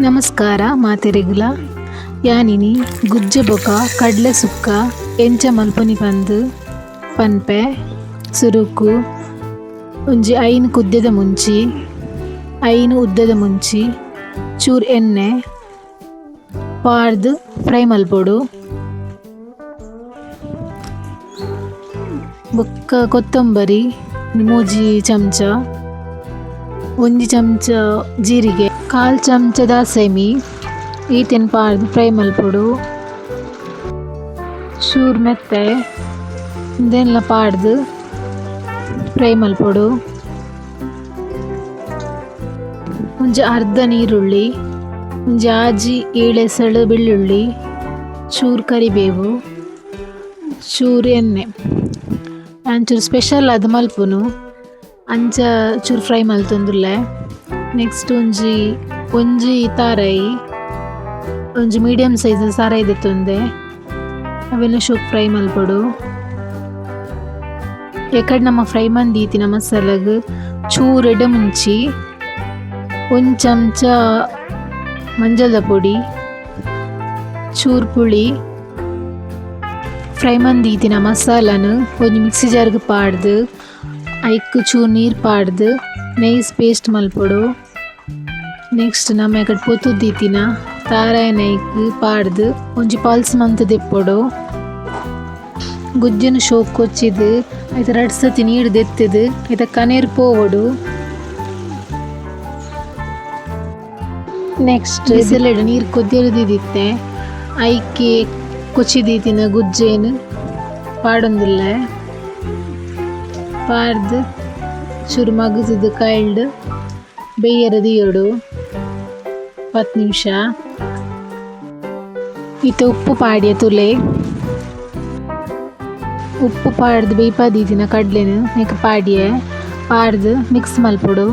ನಮಸ್ಕಾರ ಮಾತೆರೆಗ್ಲ ಯಾನಿನಿ ಗುಜ್ಜೆ ಬೊಕ ಕಡ್ಲೆ ಸುಕ್ಕ, ಎಂಚ ಮಲ್ಪುನಿ ಪಂದ್, ಪನ್ಪೆ, ಸುರುಕು ಒಂಜಿ ಐನ್ ಕುದ್ದದ ಮುಂಚಿ, ಐನ್ ಉದ್ದದ ಮುಂಚಿ, ಚೂರ್ ಎಣ್ಣೆ, ಪಾಡ್ದು ಫ್ರೈ ಮಲ್ಪೊಡು. ಬೊಕ್ಕ ಕೊತ್ತಂಬರಿ, ಮೂಜಿ ಚಮಚ, ಒಂಜಿ ಚಮಚ ಜೀರಿಗೆ. ಕಾಲ್ ಚಮಚದ ದಾಸೆಮಿ ಈ ಪಾಡ್ದು ಫ್ರೈ ಮಲ್ಪೊಡು, ಶೂರ್ ಮೆತ್ತೆ, ಇದೆಲ್ಲ ಪಾಡ್ದು ಫ್ರೈ ಮಲ್ಪೊಡು. ಒಂಜಿ ಅರ್ಧ ನೀರುಳ್ಳಿ ಒಂಜಿ ಆಜಿ ಏಳೆಸಳು ಬೆಳ್ಳುಳ್ಳಿ, ಚೂರು ಕರಿಬೇವು, ಚೂರು ಎಣ್ಣೆ. ಅಂಚೂರು ಸ್ಪೆಷಲ್ ಅದು ಮಲ್ಪುನು, ಅಂಚ ಚೂರು ಫ್ರೈ ಮಲ್ತೊಂದುಲ್ಲೆ ನೆಕ್ಸ್ಟ್ ಒಂಜಿ ಒಂಜಿ ತಾರೈ, ಒಂಜಿ ಮೀಡಿಯಮ್ ಸೈಜ್ ಸಾರೈ ದೆತ್ತೊಂದೆ ಅವೆಲ್ಲ ಶೋಕ್ ಫ್ರೈ ಮಲ್ಪಡು. ಎಕಡ್ ನಮ್ಮ ಫ್ರೈ ಮಂದೀತಿನ ಮಸಾಲಗ್ ಚೂರು ಚೂರೆಡ ಮುಂಚಿ, ಒಂದು ಚಮಚ ಮಂಜದ ಪುಡಿ, ಚೂರ್ ಪುಳಿ, ಫ್ರೈ ಮಂದೀತಿನ ಮಸಾಲನು ಒಂದು ಮಿಕ್ಸಿ ಜಾರ್ಗೆ ಪಾಡ್ದು, ಐಕ್ ಚೂರು ನೀರು ಪಾಡ್ದು ನೈಸ್ ಪೇಸ್ಟ್ ಮಲ್ಪೊಡು. ನೆಕ್ಸ್ಟ್ ನಮ್ಮ ಎಕಡ್ ಪೊತ್ತುದ್ದೀತಿನ ತಾರಾಯ ನೈಕ್ ಪಾಡ್ದು ಒಂಜಿ ಪಲ್ಸ್ ಮಂತ್ ದೆಪ್ಪೊಡು. ಗುಜ್ಜನ ಶೋಕ್ ಕೊಚ್ಚಿದ್, ಐತ ರಡ್ ಸತಿ ನೀರು ದೆತ್ತದು, ಐತ ಕನೇರ್ ಪೋವೊಡು. ನೆಕ್ಸ್ಟ್ ಬಿಸಿಲೆಡ್ ನೀರು ಕೊದ್ದಿರಿದಿತ್ತೆ ಐಕೆ ಕೊಚ್ಚಿದೀತಿನ ಗುಜ್ಜೇನು ಪಾಡೊಂದಿಲ್ಲ. ಪಾಡ್ದು ಚೂರು ಮಗಸದು ಕೈಲ್ಡ್ ಬೇಯರ ದಿಯೋಡು ಪತ್ತು ನಿಮಿಷ. ಈತ ಉಪ್ಪು ಪಾಡ್ಯ ತುಲೆ. ಉಪ್ಪು ಪಾಡ್ದು ಬೇಯ್ಪಾದೀತಿನ ಕಡ್ಲೆನು ನೆಕ್ ಪಾಡ್ಯೆ. ಪಾಡ್ದು ಮಿಕ್ಸ್ ಮಲ್ಪೊಡು.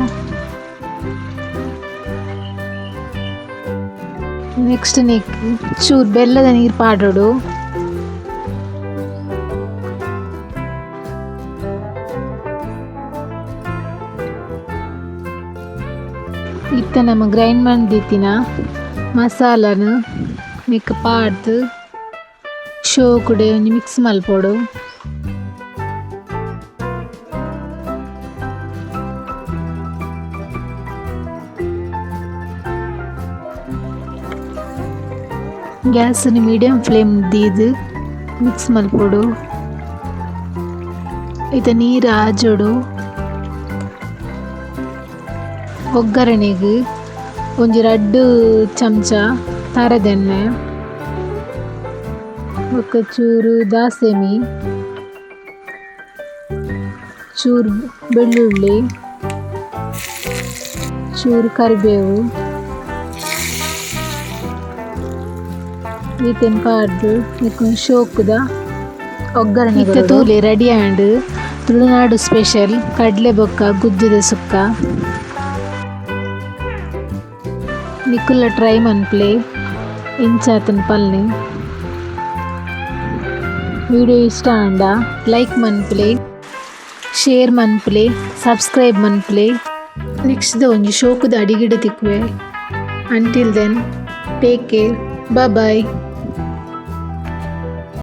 ನೆಕ್ಸ್ಟ್ ನೆಕ್ ಚೂರು ಬೆಲ್ಲದ ನೀರು ಪಾಡೋಡು ಇತ್ತ ನಮ್ಮ ಗ್ರೈಂಡ್ ಮಾಡಿದ್ದಿನ ಮಸಾಲನ ನೆಕ್ ಪಾಡ್ದು ಶೋ ಕೂಡ ಒಂಜಿ ಮಿಕ್ಸ್ ಮಲ್ಪೊಡು. ಗ್ಯಾಸನ್ನು ಮೀಡಿಯಂ ಫ್ಲೇಮ್ ದೀದು ಮಿಕ್ಸ್ ಮಲ್ಪೊಡು. ಐತ ನೀರು ಆಜೋಡು. ಒಗ್ಗರಣೆಗ್ ಒಂಜಿ ರಡ್ಡು ಚಮಚ ತಾರದೆಣ್ಣೆ ಬೊಕ್ಕ ಚೂರು ದಾಸೆಮಿ, ಚೂರು ಬೆಳ್ಳುಳ್ಳಿ, ಚೂರು ಕರಿಬೇವು, ಈತೆನ್ ಪಾಡ್ದು ಇಕ್ಕೊಂದು ಶೋಕುದ ಒಗ್ಗರಣೆ ತೂಲೆ ರೆಡಿ ಆಂಡ್ ತುಳುನಾಡು ಸ್ಪೆಷಲ್ ಕಡಲೆ ಬೊಕ್ಕ ಗುಜ್ಜುದ ಸುಕ್ಕ. ನಿಕ್ಕುಲ್ಲ ಟ್ರೈ ಮನ್ಪ್ಲೆ ಇಂಚಾತನ್ ಪಲ್ಲೆ ವಿಡಿಯೋ ಇಷ್ಟ ಆಂಡ ಲೈಕ್ ಮನ್ಪ್ಲೆ ಶೇರ್ ಮನ್ಪ್ಲೆ ಸಬ್ಸ್ಕ್ರೈಬ್ ಮನ್ಪ್ಲೆ ನೆಕ್ಸ್ಟ್ ಒಂಜಿ ಶೋಕುದ ಅಡಿಗಿಡ ತಿಕ್ಕುವೆ until then take care bye